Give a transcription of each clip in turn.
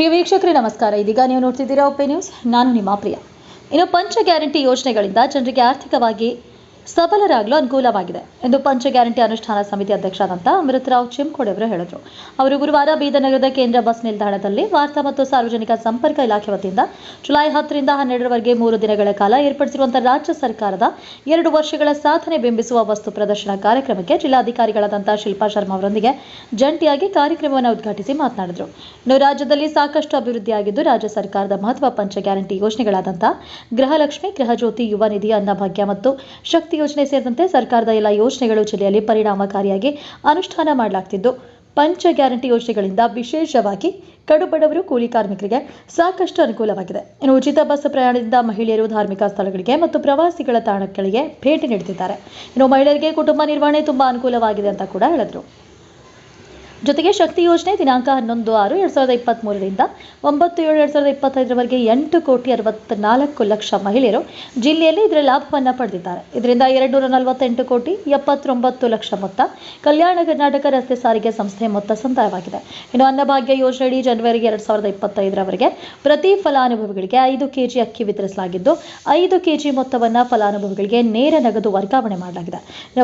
ಪ್ರಿಯ ವೀಕ್ಷಕರೇ, ನಮಸ್ಕಾರ. ಇದೀಗ ನೀವು ನೋಡ್ತಿದ್ದೀರಾ ಒಪ್ಪೆ ನ್ಯೂಸ್. ನಾನು ನಿಮ್ಮ ಪ್ರಿಯ. ಇನ್ನು ಪಂಚ ಗ್ಯಾರಂಟಿ ಯೋಜನೆಗಳಿಂದ ಜನರಿಗೆ ಆರ್ಥಿಕವಾಗಿ ಸಬಲರಾಗಲು ಅನುಕೂಲವಾಗಿದೆ ಎಂದು ಪಂಚ ಗ್ಯಾರಂಟಿ ಅನುಷ್ಠಾನ ಸಮಿತಿ ಅಧ್ಯಕ್ಷರಾದಂಥ ಅಮೃತರಾವ್ ಚಿಮ್ಕೋಡೆ ಅವರು ಹೇಳಿದರು. ಅವರು ಗುರುವಾರ ಬೀದನಗರದ ನಗರದ ಕೇಂದ್ರ ಬಸ್ ನಿಲ್ದಾಣದಲ್ಲಿ ವಾರ್ತಾ ಮತ್ತು ಸಾರ್ವಜನಿಕ ಸಂಪರ್ಕ ಇಲಾಖೆ ವತಿಯಿಂದ ಜುಲೈ ಹತ್ತರಿಂದ ಹನ್ನೆರಡರವರೆಗೆ ಮೂರು ದಿನಗಳ ಕಾಲ ಏರ್ಪಡಿಸಿರುವಂತಹ ರಾಜ್ಯ ಸರ್ಕಾರದ ಎರಡು ವರ್ಷಗಳ ಸಾಧನೆ ಬಿಂಬಿಸುವ ವಸ್ತು ಪ್ರದರ್ಶನ ಕಾರ್ಯಕ್ರಮಕ್ಕೆ ಜಿಲ್ಲಾಧಿಕಾರಿಗಳಾದಂತಹ ಶಿಲ್ಪಾ ಶರ್ಮಾ ಅವರೊಂದಿಗೆ ಜಂಟಿಯಾಗಿ ಕಾರ್ಯಕ್ರಮವನ್ನು ಉದ್ಘಾಟಿಸಿ ಮಾತನಾಡಿದರು. ಇನ್ನು ರಾಜ್ಯದಲ್ಲಿ ಸಾಕಷ್ಟು ಅಭಿವೃದ್ಧಿಯಾಗಿದ್ದು ರಾಜ್ಯ ಸರ್ಕಾರದ ಮಹತ್ವ ಪಂಚ ಗ್ಯಾರಂಟಿ ಯೋಜನೆಗಳಾದಂತಹ ಗೃಹಲಕ್ಷ್ಮಿ, ಗೃಹಜ್ಯೋತಿ, ಯುವ ನಿಧಿ, ಅನ್ನಭಾಗ್ಯ ಮತ್ತು ಶಕ್ತಿ ಯೋಜನೆ ಸೇರಿದಂತೆ ಸರ್ಕಾರದ ಎಲ್ಲ ಯೋಜನೆಗಳು ಜಿಲ್ಲೆಯಲ್ಲಿ ಪರಿಣಾಮಕಾರಿಯಾಗಿ ಅನುಷ್ಠಾನ ಮಾಡಲಾಗ್ತಿದ್ದು, ಪಂಚ ಗ್ಯಾರಂಟಿ ಯೋಜನೆಗಳಿಂದ ವಿಶೇಷವಾಗಿ ಕಡುಬಡವರು ಕೂಲಿ ಕಾರ್ಮಿಕರಿಗೆ ಸಾಕಷ್ಟು ಅನುಕೂಲವಾಗಿದೆ. ಇನ್ನು ಉಚಿತ ಬಸ್ ಪ್ರಯಾಣದಿಂದ ಮಹಿಳೆಯರು ಧಾರ್ಮಿಕ ಸ್ಥಳಗಳಿಗೆ ಮತ್ತು ಪ್ರವಾಸಿಗಳ ತಾಣಗಳಿಗೆ ಭೇಟಿ ನೀಡುತ್ತಿದ್ದಾರೆ. ಇನ್ನು ಮಹಿಳೆಯರಿಗೆ ಕುಟುಂಬ ನಿರ್ವಹಣೆ ತುಂಬಾ ಅನುಕೂಲವಾಗಿದೆ ಅಂತ ಕೂಡ ಹೇಳಿದರು. ಜೊತೆಗೆ ಶಕ್ತಿ ಯೋಜನೆ ದಿನಾಂಕ ಹನ್ನೊಂದು ಆರು ಎರಡು ಸಾವಿರದ ಇಪ್ಪತ್ತ್ಮೂರರಿಂದ ಒಂಬತ್ತು ಏಳು ಎರಡು ಸಾವಿರದ ಇಪ್ಪತ್ತೈದರವರೆಗೆ ಎಂಟು ಕೋಟಿ ಅರವತ್ತ್ನಾಲ್ಕು ಲಕ್ಷ ಮಹಿಳೆಯರು ಜಿಲ್ಲೆಯಲ್ಲಿ ಇದರ ಲಾಭವನ್ನು ಪಡೆದಿದ್ದಾರೆ. ಇದರಿಂದ ಎರಡು ನೂರ ನಲವತ್ತೆಂಟು ಕೋಟಿ ಎಪ್ಪತ್ತೊಂಬತ್ತು ಲಕ್ಷ ಮೊತ್ತ ಕಲ್ಯಾಣ ಕರ್ನಾಟಕ ರಸ್ತೆ ಸಾರಿಗೆ ಸಂಸ್ಥೆ ಮೊತ್ತ ಸಂದಾಯವಾಗಿದೆ. ಇನ್ನು ಅನ್ನಭಾಗ್ಯ ಯೋಜನೆಯಡಿ ಜನವರಿ ಎರಡು ಸಾವಿರದ ಇಪ್ಪತ್ತೈದರವರೆಗೆ ಪ್ರತಿ ಫಲಾನುಭವಿಗಳಿಗೆ ಐದು ಕೆಜಿ ಅಕ್ಕಿ ವಿತರಿಸಲಾಗಿದ್ದು, ಐದು ಕೆಜಿ ಮೊತ್ತವನ್ನು ಫಲಾನುಭವಿಗಳಿಗೆ ನೇರ ನಗದು ವರ್ಗಾವಣೆ ಮಾಡಲಾಗಿದೆ.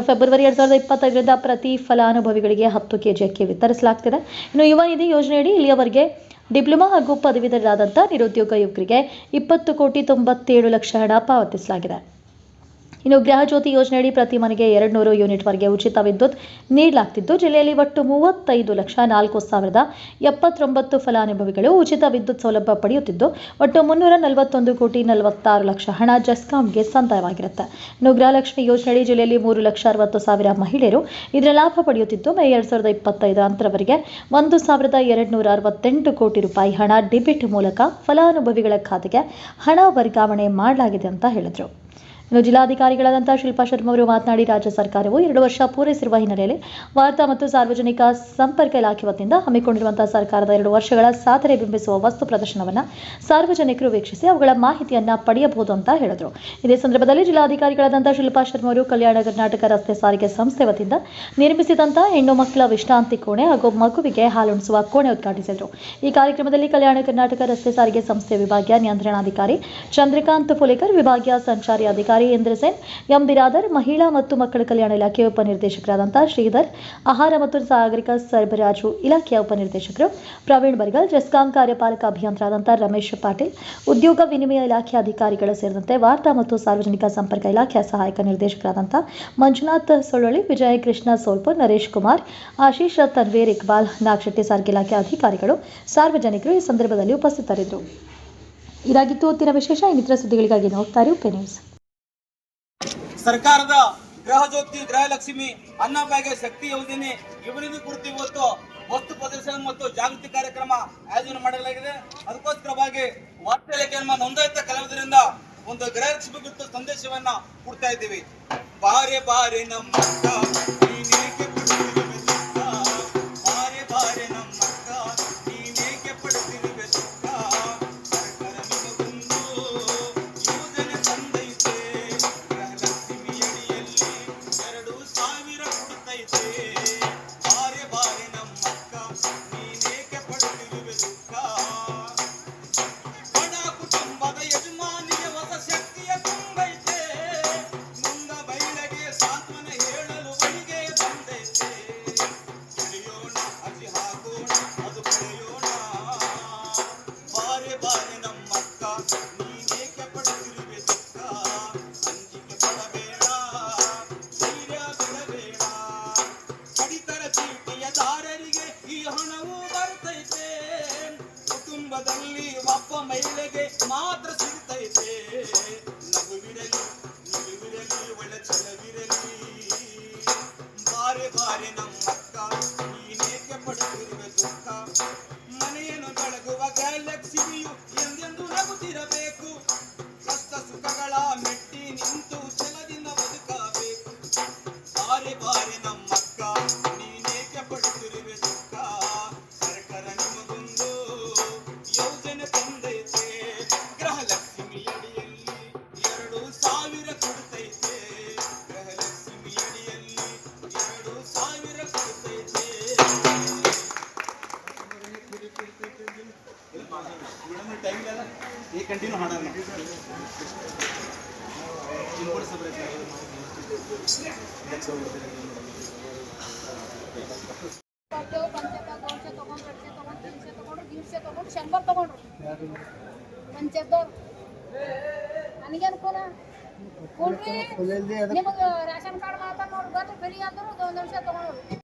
ಫೆಬ್ರವರಿ ಎರಡು ಸಾವಿರದ ಇಪ್ಪತ್ತೈದರಿಂದ ಪ್ರತಿ ಫಲಾನುಭವಿಗಳಿಗೆ ಹತ್ತು ಕೆಜಿ ಅಕ್ಕಿ ವಿತರಿಸಲಾಗ್ತಿದೆ ಇನ್ನು ಯುವ ನಿಧಿ ಯೋಜನೆಯಡಿ ಇಲ್ಲಿಯವರೆಗೆ ಡಿಪ್ಲೊಮಾ ಹಾಗೂ ಪದವೀಧರರಾದಂಥ ನಿರುದ್ಯೋಗ ಯುವಕರಿಗೆ ಇಪ್ಪತ್ತು ಕೋಟಿ ತೊಂಬತ್ತೇಳು ಲಕ್ಷ ಹಣ ಪಾವತಿಸಲಾಗಿದೆ. ಇನ್ನು ಗೃಹಜ್ಯೋತಿ ಯೋಜನೆಯಡಿ ಪ್ರತಿ ಮನೆಗೆ ಎರಡು ನೂರು ಯೂನಿಟ್ವರೆಗೆ ಉಚಿತ ವಿದ್ಯುತ್ ನೀಡಲಾಗ್ತಿದ್ದು. ಜಿಲ್ಲೆಯಲ್ಲಿ ಒಟ್ಟು ಮೂವತ್ತೈದು ಲಕ್ಷ ನಾಲ್ಕು ಸಾವಿರದ ಎಪ್ಪತ್ತೊಂಬತ್ತು ಫಲಾನುಭವಿಗಳು ಉಚಿತ ವಿದ್ಯುತ್ ಸೌಲಭ್ಯ ಪಡೆಯುತ್ತಿದ್ದು, ಒಟ್ಟು ಮುನ್ನೂರ ನಲವತ್ತೊಂದು ಕೋಟಿ ನಲವತ್ತಾರು ಲಕ್ಷ ಹಣ ಜೆಸ್ಕಾಂಗೆ ಸಂದಾಯವಾಗಿರುತ್ತೆ. ಇನ್ನು ಗೃಹಲಕ್ಷ್ಮಿ ಯೋಜನೆಯಡಿ ಜಿಲ್ಲೆಯಲ್ಲಿ ಮೂರು ಲಕ್ಷ ಅರವತ್ತು ಸಾವಿರ ಮಹಿಳೆಯರು ಇದರ ಲಾಭ ಪಡೆಯುತ್ತಿದ್ದು, ಮೇ ಎರಡ್ ಸಾವಿರದ ಇಪ್ಪತ್ತೈದು ಅಂತರವರೆಗೆ ಒಂದು ಸಾವಿರದ ಎರಡು ನೂರ ಅರವತ್ತೆಂಟು ಕೋಟಿ ರೂಪಾಯಿ ಹಣ ಡೆಬಿಟ್ ಮೂಲಕ ಫಲಾನುಭವಿಗಳ ಖಾತೆಗೆ ಹಣ ವರ್ಗಾವಣೆ ಮಾಡಲಾಗಿದೆ ಅಂತ ಹೇಳಿದರು. ಇನ್ನು ಜಿಲ್ಲಾಧಿಕಾರಿಗಳಾದಂಥ ಶಿಲ್ಪಾ ಶರ್ಮಾ ಅವರು ಮಾತನಾಡಿ, ರಾಜ್ಯ ಸರ್ಕಾರವು ಎರಡು ವರ್ಷ ಪೂರೈಸಿರುವ ಹಿನ್ನೆಲೆಯಲ್ಲಿ ವಾರ್ತಾ ಮತ್ತು ಸಾರ್ವಜನಿಕ ಸಂಪರ್ಕ ಇಲಾಖೆ ವತಿಯಿಂದ ಹಮ್ಮಿಕೊಂಡಿರುವಂತಹ ಸರ್ಕಾರದ ಎರಡು ವರ್ಷಗಳ ಸಾಧನೆ ಬಿಂಬಿಸುವ ವಸ್ತು ಪ್ರದರ್ಶನವನ್ನು ಸಾರ್ವಜನಿಕರು ವೀಕ್ಷಿಸಿ ಅವುಗಳ ಮಾಹಿತಿಯನ್ನ ಪಡೆಯಬಹುದು ಅಂತ ಹೇಳಿದರು. ಇದೇ ಸಂದರ್ಭದಲ್ಲಿ ಜಿಲ್ಲಾಧಿಕಾರಿಗಳಾದಂಥ ಶಿಲ್ಪಾ ಶರ್ಮಾ ಅವರು ಕಲ್ಯಾಣ ಕರ್ನಾಟಕ ರಸ್ತೆ ಸಾರಿಗೆ ಸಂಸ್ಥೆ ವತಿಯಿಂದ ನಿರ್ಮಿಸಿದಂತಹ ಹೆಣ್ಣು ಮಕ್ಕಳ ವಿಶ್ರಾಂತಿ ಕೋಣೆ ಹಾಗೂ ಮಗುವಿಗೆ ಹಾಲುಣಿಸುವ ಕೋಣೆ ಉದ್ಘಾಟಿಸಿದರು. ಈ ಕಾರ್ಯಕ್ರಮದಲ್ಲಿ ಕಲ್ಯಾಣ ಕರ್ನಾಟಕ ರಸ್ತೆ ಸಾರಿಗೆ ಸಂಸ್ಥೆ ವಿಭಾಗೀಯ ನಿಯಂತ್ರಣಾಧಿಕಾರಿ ಚಂದ್ರಕಾಂತ್ ಫುಲೇಕರ್ ವಿಭಾಗೀಯ ಸಂಚಾರಿ ಅಧಿಕಾರಿ ಇಂದ್ರಸೇನ್ ಎಂ ಬಿರಾದರ್ ಮಹಿಳಾ ಮತ್ತು ಮಕ್ಕಳ ಕಲ್ಯಾಣ ಇಲಾಖೆಯ ಉಪನಿರ್ದೇಶಕರಾದಂತಹ ಶ್ರೀಧರ್, ಆಹಾರ ಮತ್ತು ಸಾಗರಿಕ ಸರಬರಾಜು ಇಲಾಖೆಯ ಉಪನಿರ್ದೇಶಕರು ಪ್ರವೀಣ್ ಬರ್ಗಲ್ ಜೆಸ್ಕಾಂ ಕಾರ್ಯಪಾಲಕ ಅಭಿಯಂತರಾದಂತಹ ರಮೇಶ್ ಪಾಟೀಲ್, ಉದ್ಯೋಗ ವಿನಿಮಯ ಇಲಾಖೆ ಅಧಿಕಾರಿಗಳು ಸೇರಿದಂತೆ ವಾರ್ತಾ ಮತ್ತು ಸಾರ್ವಜನಿಕ ಸಂಪರ್ಕ ಇಲಾಖೆಯ ಸಹಾಯಕ ನಿರ್ದೇಶಕರಾದಂತಹ ಮಂಜುನಾಥ್ ಸೊಳ್ಳೊಳ್ಳಿ ವಿಜಯ ಕೃಷ್ಣ ಸೋಲ್ಪುರ್ ನರೇಶ್ ಕುಮಾರ್, ಆಶೀಶ್ ತನ್ವೀರ್ ಇಕ್ಬಾಲ್, ನಾಗಶೆಟ್ಟಿ ಸಾರಿಗೆ ಇಲಾಖೆ ಅಧಿಕಾರಿಗಳು, ಸಾರ್ವಜನಿಕರು ಈ ಸಂದರ್ಭದಲ್ಲಿ ಉಪಸ್ಥಿತರಿದ್ದರು. ಇದಾಗಿತ್ತು ಹೊತ್ತಿನ ವಿಶೇಷ ಇನ್ನಿತರ ಸುದ್ದಿಗಳಿಗಾಗಿ ನೋಡ್ತಾರೆ ಉಪೆ ನ್ಯೂಸ್ ಸರ್ಕಾರದ ಗೃಹ ಜ್ಯೋತಿ, ಗೃಹಲಕ್ಷ್ಮಿ ಅನ್ನಭಾಗ್ಯ ಶಕ್ತಿ ಯೋಜನೆ ಇವರಿಂದ ಕುರಿತು ಇವತ್ತು ವಸ್ತು ಪ್ರದರ್ಶನ ಮತ್ತು ಜಾಗೃತಿ ಕಾರ್ಯಕ್ರಮ ಆಯೋಜನೆ ಮಾಡಲಾಗಿದೆ. ಅದಕ್ಕೋಸ್ಕರವಾಗಿ ವಾರ್ತಾ ನಮ್ಮ ನೋಂದಾಯಿತ ಕಲಾವಿದರಿಂದ ಒಂದು ಗೃಹಲಕ್ಷ್ಮಿ ಕುರಿತು ಸಂದೇಶವನ್ನ ಕೊಡ್ತಾ ಇದ್ದೀವಿ. ಬಾರೆ ಬಾರೆ ನಮ್ಮ ಮನೆಯನ್ನು ಬೆಳಗುವ ಗ್ಯಾಲಕ್ಸಿಯು ಎಂದೆಂದು ನಗುತ್ತಿರಬೇಕು. ಕಷ್ಟ ಸುಖಗಳ ಮೆಟ್ಟಿ ನಿಂತು ಜಲದಿಂದ ಬದುಕಬೇಕು. ಬಾರಿ ಬಾರಿ ಈ ಕಂಟಿನ್ಯೂ ಮಾಡೋಣ ಇನ್ಪುಟ್ ಸಪ್ರೇಟ್ ಕೊಟ್ಟೆವು ಪಂಚಾಯತ್ ಗೋಂಚೆ ತಗೊಂಡು ಎರಡ್ಸೆ ತಗೊಂಡು तीनशे ತಗೊಂಡ್ರು ದೀಡ್ಶೆ ತಗೊಂಡು ಶಂಬರ್ ತಗೊಂಡ್ರು ಪಂಚಾಯತ್ದವ್ರು ನನಗೇನು ಕೂನ ಕೂಡ್ರಿ ನಿಮಗೆ ರೇಷನ್ ಕಾರ್ಡ್ ಮಾತಾಡ್ ನೋಡಿ ಬರ್ರಿ ಫ್ರೀ ಅಂದ್ರು ಒಂದು ನಿಮಿಷ ತಗೊಂಡ್ರು